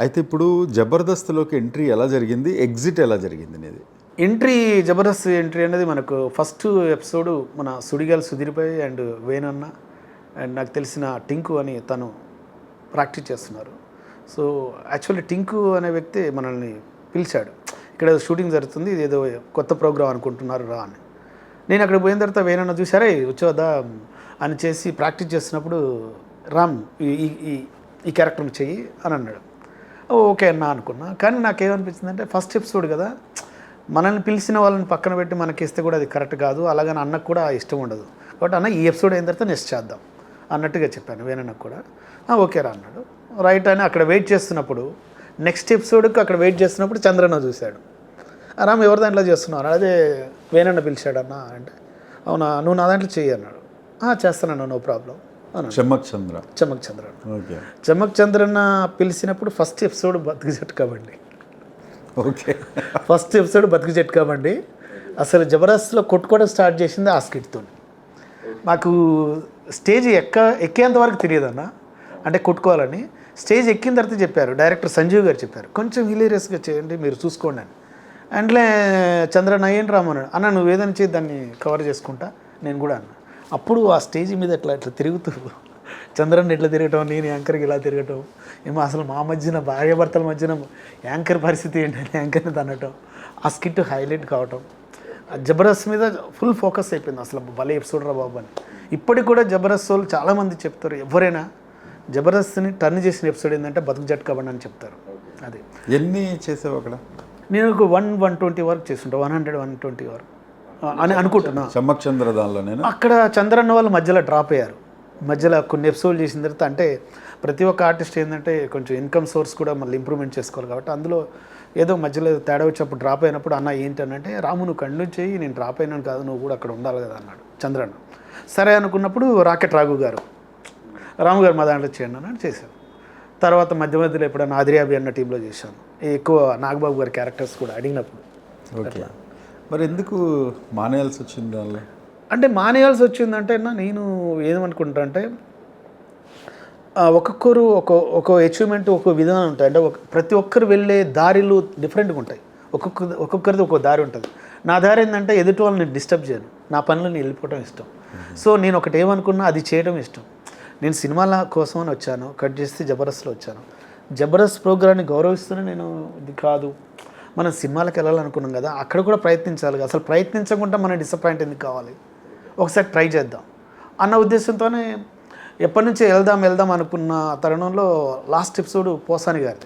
అయితే ఇప్పుడు జబర్దస్త్లోకి ఎంట్రీ ఎలా జరిగింది? ఎగ్జిట్ ఎలా జరిగింది అనేది? ఎంట్రీ జబర్దస్త్ ఎంట్రీ అనేది మనకు ఫస్ట్ ఎపిసోడ్ మన సుడిగాల్ సుధీర్పై అండ్ వేణన్న అండ్ నాకు తెలిసిన టింకు అని తను ప్రాక్టీస్ చేస్తున్నారు. సో యాక్చువల్లీ టింకు అనే వ్యక్తి మనల్ని పిలిచాడు. ఇక్కడ ఏదో షూటింగ్ జరుగుతుంది ఇది ఏదో కొత్త ప్రోగ్రామ్ అనుకుంటున్నారు రా అని. నేను అక్కడ పోయిన తర్వాత వేణన్న చూసారే వచ్చేదా అని చేసి ప్రాక్టీస్ చేస్తున్నప్పుడు రామ్ ఈ ఈ- ఈ క్యారెక్టర్ చెయ్యి అని అన్నాడు. ఓకే అన్న అనుకున్నా. కానీ నాకేమనిపించింది అంటే ఫస్ట్ ఎపిసోడ్ కదా మనల్ని పిలిచిన వాళ్ళని పక్కన పెట్టి మనకి ఇస్తే కూడా అది కరెక్ట్ కాదు. అలాగని అన్నకు కూడా ఇష్టం ఉండదు. కాబట్టి అన్న ఈ ఎపిసోడ్ అయిన తర్వాత నెక్స్ట్ చేద్దాం అన్నట్టుగా చెప్పాను వేణన్నకు కూడా. ఓకే రా అన్నాడు. రైట్ అని అక్కడ వెయిట్ చేస్తున్నప్పుడు నెక్స్ట్ ఎపిసోడ్కి అక్కడ వెయిట్ చేస్తున్నప్పుడు చంద్రన్న చూశాడు. రామ్ ఎవరి దాంట్లో చేస్తున్నావు? అదే వేణన్న పిలిచాడన్నా అంటే. అవునా నువ్వు నా దాంట్లో చెయ్యి అన్నాడు. చేస్తానన్నా no problem Chammak Chandra Chammak okay. Chammak Chandranna పిలిచినప్పుడు ఫస్ట్ ఎపిసోడ్ బతుకు జట్టు కాబట్టి ఓకే. ఫస్ట్ ఎపిసోడ్ బతుకు జట్టు కాబట్టి అసలు జబర్దస్త్లో కొట్టుకోవడం స్టార్ట్ చేసింది ఆ స్కిట్తో మాకు స్టేజ్ ఎక్క ఎక్కేంత వరకు తెలియదన్న. అంటే కొట్టుకోవాలని. స్టేజ్ ఎక్కిన తర్వాత చెప్పారు. డైరెక్టర్ సంజీవ్ గారు చెప్పారు. కొంచెం హిలేరియస్గా చేయండి మీరు చూసుకోండి అని. అండ్లే చంద్రన్ అయ్యేంటి రామన్నాడు? అన్న నువ్వు ఏదైనా చేయి దాన్ని కవర్ చేసుకుంటా. నేను కూడా అన్న. అప్పుడు ఆ స్టేజ్ మీద ఇట్లా ఇట్లా తిరుగుతూ చంద్రన్ ఇట్లా తిరగటం నేను యాంకర్కి ఇలా తిరగటం ఏమో అసలు మా మధ్యన భార్యాభర్తల మధ్యన యాంకర్ పరిస్థితి ఏంటని యాంకర్ని తనటం ఆ స్కిట్ హైలైట్ కావటం. ఆ జబర్దస్త్ మీద ఫుల్ ఫోకస్ అయిపోయింది అసలు భలే ఎపిసోడ్ రా బాబు అని. ఇప్పటికి కూడా జబర్దస్త్ వాళ్ళు చాలామంది చెప్తారు ఎవరైనా జబర్దస్త్ని టర్న్ చేసిన ఎపిసోడ్ ఏంటంటే బతుకు జట్ కబండి అని చెప్తారు. అది. ఎన్ని చేసావు అక్కడ? నేను ఒక వన్ వన్ ట్వంటీ వరకు చేస్తుంటా వన్ హండ్రెడ్ వన్ ట్వంటీ వరకు. అని అనుకుంటున్నా. చెమ్మక్ చంద్ర దానిలో నేను అక్కడ చంద్రన్న వాళ్ళు మధ్యలో డ్రాప్ అయ్యారు. మధ్యలో కొన్ని ఎపిసోడ్లు చేసిన తర్వాత అంటే ప్రతి ఒక్క ఆర్టిస్ట్ ఏంటంటే కొంచెం ఇన్కమ్ సోర్స్ కూడా మళ్ళీ ఇంప్రూవ్మెంట్ చేసుకోవాలి కాబట్టి అందులో ఏదో మధ్యలో తేడా వచ్చినప్పుడు డ్రాప్ అయినప్పుడు అన్న ఏంటనంటే రాము నువ్వు కంటిన్యూ చేయి నేను డ్రాప్ అయినాను కాదు నువ్వు కూడా అక్కడ ఉండాలి కదా అన్నాడు చంద్రన్న. సరే అనుకున్నప్పుడు రాకెట్ రాఘు గారు రాము గారు మా దాంట్లో చేయండి అన్నాడు చేశాను తర్వాత మధ్య మధ్యలో ఎప్పుడైనా ఆదిర్యాబి అన్న టీంలో చేశాను. ఎక్కువ నాగబాబు గారి క్యారెక్టర్స్ కూడా అడిగినప్పుడు. ఓకే. మరి ఎందుకు మానేయాల్సి వచ్చింది దానిలో? అంటే మానేయాల్సి వచ్చిందంటే నేను ఏమనుకుంటా అంటే ఒక్కొక్కరు ఒక ఒక అచీవ్మెంట్ ఒక విధానం ఉంటాయి. అంటే ఒక ప్రతి ఒక్కరు వెళ్ళే దారిలు డిఫరెంట్గా ఉంటాయి. ఒక్కొక్క ఒక్కొక్కరిది ఒక్కొక్క దారి ఉంటుంది. నా దారి ఏంటంటే ఎదుటి వాళ్ళని డిస్టర్బ్ చేయను. నా పనులు నేను వెళ్ళిపోవడం ఇష్టం. సో నేను ఒకటి ఏమనుకున్నా అది చేయడం ఇష్టం. నేను సినిమాల కోసం అని వచ్చాను కట్ చేస్తే జబర్దస్త్లో వచ్చాను. జబర్దస్త్ ప్రోగ్రాన్ని గౌరవిస్తూనే నేను ఇది కాదు. మనం సినిమాలకు వెళ్ళాలనుకున్నాం కదా అక్కడ కూడా ప్రయత్నించాలి కదా. అసలు ప్రయత్నించకుండా మనం డిసప్పాయింట్ ఎందుకు కావాలి? ఒకసారి ట్రై చేద్దాం. అన్న ఉద్దేశంతోనే ఎప్పటి నుంచి వెళ్దాం వెళ్దాం అనుకున్న తరుణంలో లాస్ట్ ఎపిసోడ్ పోసాని గారి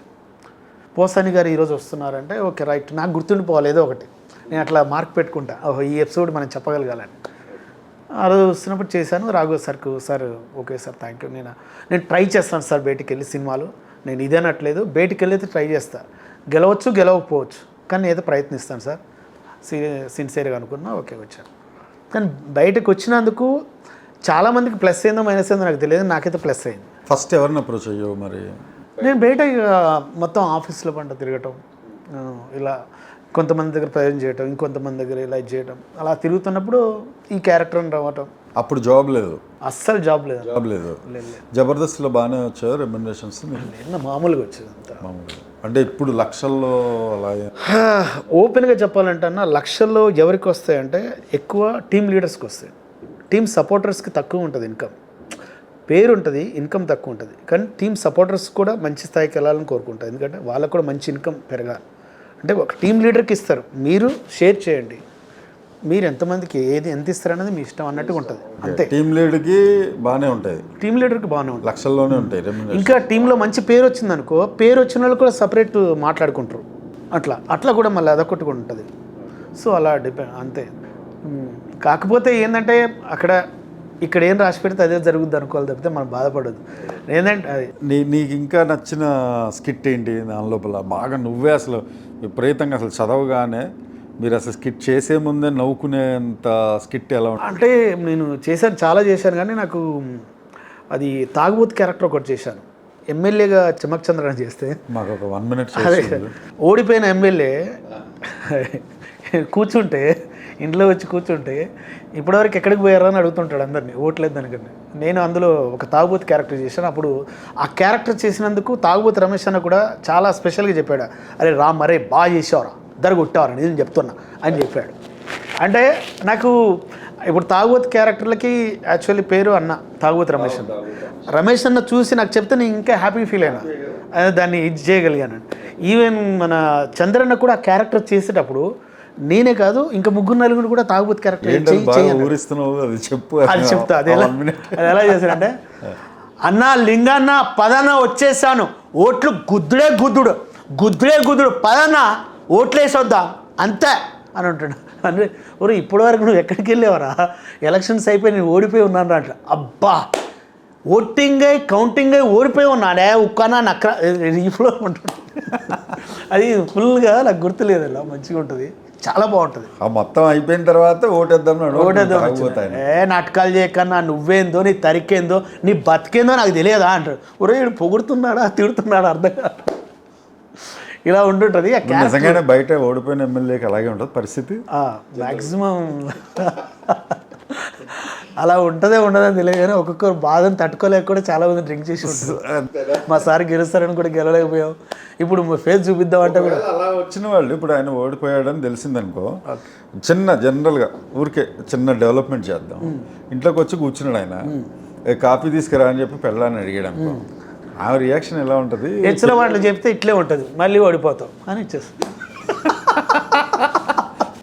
పోసాని గారు ఈరోజు వస్తున్నారంటే ఓకే రైట్ నాకు గుర్తుండిపోవాలి ఏదో ఒకటి. నేను అట్లా మార్క్ పెట్టుకుంటా. ఓహో ఈ ఎపిసోడ్ మనం చెప్పగలగాలని. ఆ రోజు వస్తున్నప్పుడు చేశాను. రాఘవ్ సార్కు sir okay sir thank you నేను నేను ట్రై చేస్తాను సార్ బయటికి వెళ్ళి సినిమాలు. నేను ఇదేనట్లేదు బయటికి వెళ్ళి అయితే ట్రై చేస్తా. గెలవచ్చు గెలవకపోవచ్చు కానీ ఏదో ప్రయత్నిస్తాను సార్. సి సిన్సియర్గా అనుకున్నా ఓకే వచ్చాను. కానీ బయటకు వచ్చినందుకు చాలామందికి ప్లస్ అయిందో మైనస్ అయిందో నాకు తెలియదు నాకైతే ప్లస్ అయింది. ఫస్ట్ ఎవరిని అప్రోచ్ అయ్యావు మరి? నేను బయట మొత్తం ఆఫీస్లో పంట తిరగటం ఇలా కొంతమంది దగ్గర ప్రయోజనం చేయటం ఇంకొంతమంది దగ్గర ఇలా చేయటం అలా తిరుగుతున్నప్పుడు ఈ క్యారెక్టర్ని రావటం అప్పుడు జాబ్ లేదు. అస్సలు జాబ్ లేదు. జాబ్ లేదు. జబర్దస్త్లో బాగానే వచ్చాయి రెమ్యునరేషన్స్? నిన్న మామూలుగా వచ్చేది అంతా. మామూలుగా. అంటే ఇప్పుడు లక్షల్లో అలా ఓపెన్గా చెప్పాలంటే అన్న లక్షల్లో ఎవరికి వస్తాయంటే ఎక్కువ టీమ్ లీడర్స్కి వస్తాయి. టీమ్ సపోర్టర్స్కి తక్కువ ఉంటుంది ఇన్కమ్. పేరు ఉంటుంది ఇన్కమ్ తక్కువ ఉంటుంది. కానీ టీమ్ సపోర్టర్స్ కూడా మంచి స్థాయికి వెళ్ళాలని కోరుకుంటారు. ఎందుకంటే వాళ్ళకు కూడా మంచి ఇన్కమ్ పెరగాలి. అంటే ఒక టీమ్ లీడర్కి ఇస్తారు. మీరు షేర్ చేయండి. మీరు ఎంతమందికి ఏది ఎంత ఇస్తారనేది మీ ఇష్టం అన్నట్టుగా ఉంటుంది. అంతే. టీమ్ లీడ్కి బాగానే ఉంటాయి టీమ్ లీడర్కి బాగానే ఉంటుంది. లక్షల్లోనే ఉంటాయి ఇంకా టీంలో మంచి పేరు వచ్చిందనుకో పేరు వచ్చిన వాళ్ళు కూడా సపరేట్ మాట్లాడుకుంటారు. అట్లా అట్లా కూడా మళ్ళీ అదొకటి కూడా ఉంటుంది. సో అలా డిపెండ్ అంతే. కాకపోతే ఏంటంటే అక్కడ ఇక్కడ ఏం రాసి పెడితే అదే జరుగుద్ది అనుకోవాలి తప్పితే మనం బాధపడదు ఏంటంటే అది నీ నీకు ఇంకా నచ్చిన స్కిట్ ఏంటి దాని లోపల? బాగా నువ్వే అసలు విపరీతంగా అసలు చదవగానే మీరు అసలు స్కిట్ చేసే ముందే నవ్వుకునేంత స్కిట్ ఎలా ఉంటుంది అంటే నేను చేశాను చాలా చేశాను కానీ నాకు అది తాగుబోతు క్యారెక్టర్ ఒకటి చేశాను. ఎమ్మెల్యేగా చమక్ చంద్రని చేస్తే. మాకు ఒక వన్ మినిట్ ఓడిపోయిన ఎమ్మెల్యే కూర్చుంటే ఇంట్లో వచ్చి కూర్చుంటే ఇప్పటివరకు ఎక్కడికి పోయారా అని అడుగుతుంటాడు అందరినీ ఓట్లేదు దానికని నేను అందులో ఒక తాగుబోతు క్యారెక్టర్ చేశాను. అప్పుడు ఆ క్యారెక్టర్ చేసినందుకు తాగుబోతు రమేష్ అన్న కూడా చాలా స్పెషల్గా చెప్పాడు. అరే రా మరే బాగా చేసావురా ఇద్దరు కొట్టావరా నేను చెప్తున్నా అని చెప్పాడు. అంటే నాకు ఇప్పుడు తాగుబోతు క్యారెక్టర్లకి యాక్చువల్లీ పేరు అన్న తాగుబోతు రమేష్ అన్న. రమేష్ అన్న చూసి నాకు చెప్తే నేను ఇంకా హ్యాపీ ఫీల్ అయినా. అదే దాన్ని ఇది చేయగలిగాను. ఈవెన్ మన చంద్రన్న కూడా ఆ క్యారెక్టర్ చేసేటప్పుడు నేనే కాదు ఇంకా ముగ్గురు నలుగురు కూడా తాగుబోతు క్యారెక్టర్ ఊరిస్తున్నావు? అది చెప్పు. అది చెప్తా అది ఎలా. అది ఎలా చేశారంటే అన్న లింగన్న పదన్న వచ్చేసాను. ఓట్లు గుద్దుడే గుద్దుడు గుద్దుడే గుద్దుడు. పదన్న ఓట్లేసొద్దా? అంతే అని అంటాడు అంటే ఒరే ఇప్పటి వరకు నువ్వు ఎక్కడికి వెళ్ళేవరా? ఎలక్షన్స్ అయిపోయి నేను ఓడిపోయి ఉన్నాను అంట అబ్బా! ఓటింగ్ అయి కౌంటింగ్ అయి ఓడిపోయి ఉన్నాడే ఉక్కనా నక్క రీఫ్లో ఉంటుంది. అది ఫుల్గా నాకు గుర్తులేదు అలా మంచిగా ఉంటుంది. చాలా బాగుంటుంది. ఆ మొత్తం అయిపోయిన తర్వాత ఓటేద్దాం ఓటేద్దాం ఏ నాటకాలు చేయకన్నా నువ్వేందో నీ తరికేందో నీ బతికేందో నాకు తెలియదా? అంటాడు ఒరే పొగుడుతున్నాడా తిడుతున్నాడా అర్థం కాదు. ఇలా ఉంటుంటుంది నిజంగానే బయట ఓడిపోయిన ఎమ్మెల్యేకి అలాగే ఉంటుంది పరిస్థితి? మ్యాక్సిమం అలా ఉంటుందే ఉండదని తెలియదు కానీ ఒక్కొక్కరు బాధను తట్టుకోలేక కూడా చాలా మంది డ్రింక్ చేసి ఉంటారు. మా సార్ గెలుస్తారని కూడా గెలవలేకపోయాం. ఇప్పుడు ఫేస్ చూపిద్దాం అంటే కూడా అలా వచ్చిన వాళ్ళు ఇప్పుడు ఆయన ఓడిపోయాడని తెలిసిందనుకో చిన్న జనరల్గా ఊరికే చిన్న డెవలప్మెంట్ చేద్దాం. ఇంట్లోకి వచ్చి కూర్చున్నాడు ఆయన. "ఏ, కాఫీ తీసుకురా అని చెప్పి పెళ్ళాన్ని అడిగాడు అనుకో ఆమె రియాక్షన్ ఎలా ఉంటుంది? హెచ్చల వాళ్ళు చెప్తే ఇట్లే ఉంటుంది. మళ్ళీ ఓడిపోతాం. అని ఇచ్చేస్తుంది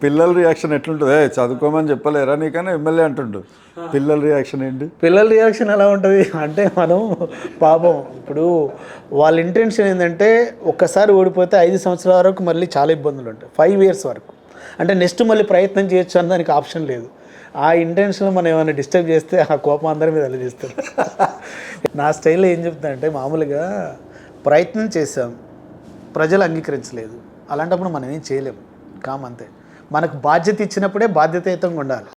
పిల్లల రియాక్షన్ ఎట్లుంటుంది? "ఏ, చదువుకోమని చెప్పలేరా నీకన్నా ఎమ్మెల్యే అంటుండు. పిల్లల రియాక్షన్ ఏంటి? పిల్లల రియాక్షన్ ఎలా ఉంటుంది? అంటే మనం పాపం ఇప్పుడు వాళ్ళ ఇంటెన్షన్ ఏంటంటే ఒక్కసారి ఓడిపోతే ఐదు సంవత్సరాల వరకు మళ్ళీ చాలా ఇబ్బందులు ఉంటాయి. ఫైవ్ ఇయర్స్ వరకు. అంటే నెక్స్ట్ మళ్ళీ ప్రయత్నం చేయొచ్చు అని దానికి ఆప్షన్ లేదు. ఆ ఇంటెన్షన్ మనం ఏమైనా డిస్టర్బ్ చేస్తే ఆ కోపం అందరి మీద అలజేస్తారు నా స్టైల్లో ఏం చెప్తా మామూలుగా ప్రయత్నం చేసాం ప్రజలు అంగీకరించలేదు. అలాంటప్పుడు మనం ఏం చేయలేము కామ్ అంతే మనకు బాధ్యత ఇచ్చినప్పుడే బాధ్యతయుతంగా ఉండాలి.